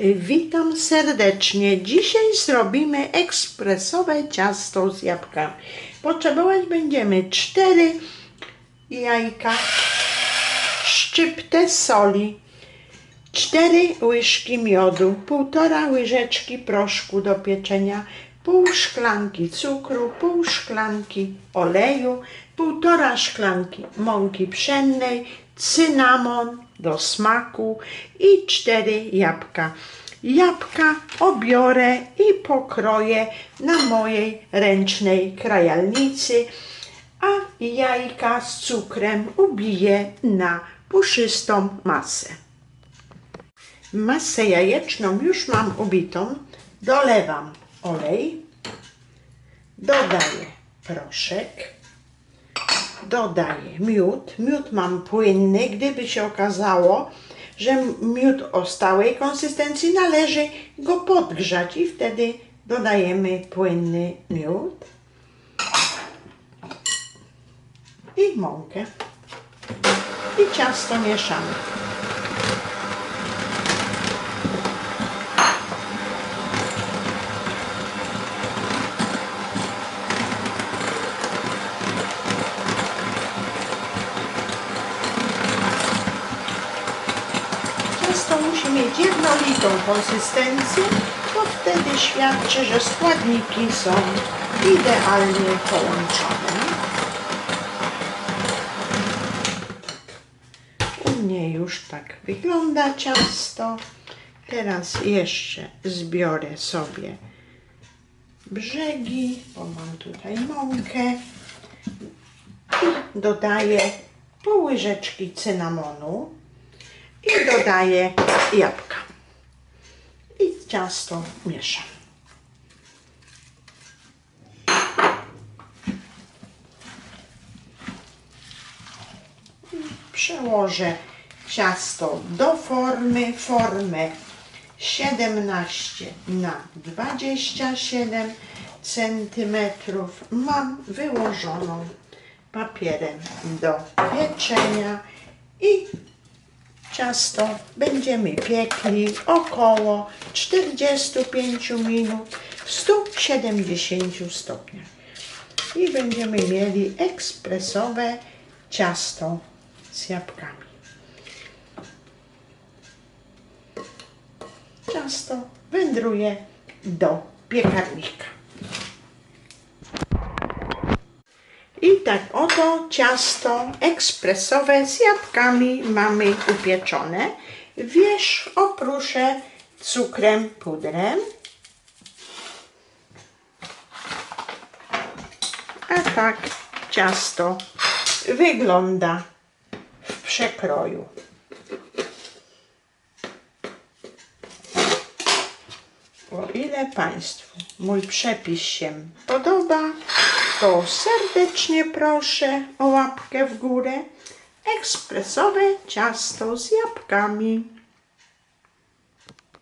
Witam serdecznie. Dzisiaj zrobimy ekspresowe ciasto z jabłkami. Potrzebować będziemy 4 jajka, szczyptę soli, 4 łyżki miodu, 1,5 łyżeczki proszku do pieczenia, pół szklanki cukru, pół szklanki oleju, 1,5 szklanki mąki pszennej, cynamon do smaku i 4 jabłka. Jabłka obiorę i pokroję na mojej ręcznej krajalnicy, a jajka z cukrem ubiję na puszystą masę. Masę jajeczną już mam ubitą. Dolewam olej, dodaję proszek, dodaję miód. Miód mam płynny. Gdyby się okazało, że miód o stałej konsystencji, należy go podgrzać i wtedy dodajemy płynny miód i mąkę. I ciasto mieszamy. Ciasto musi mieć jednolitą konsystencję, bo wtedy świadczy, że składniki są idealnie połączone. U mnie już tak wygląda ciasto. Teraz jeszcze zbiorę sobie brzegi, bo mam tutaj mąkę i dodaję pół łyżeczki cynamonu i dodaję jabłka. I ciasto mieszam. Przełożę ciasto do formy, formę 17 na 27 centymetrów mam wyłożoną papierem do pieczenia i ciasto będziemy piekli około 45 minut w 170 stopniach. I będziemy mieli ekspresowe ciasto z jabłkami. Ciasto wędruje do piekarnika. I tak oto ciasto ekspresowe z jabłkami mamy upieczone. Wierzch opruszę cukrem, pudrem. A tak ciasto wygląda w przekroju. O ile Państwu mój przepis się podoba, to serdecznie proszę o łapkę w górę. Ekspresowe ciasto z jabłkami.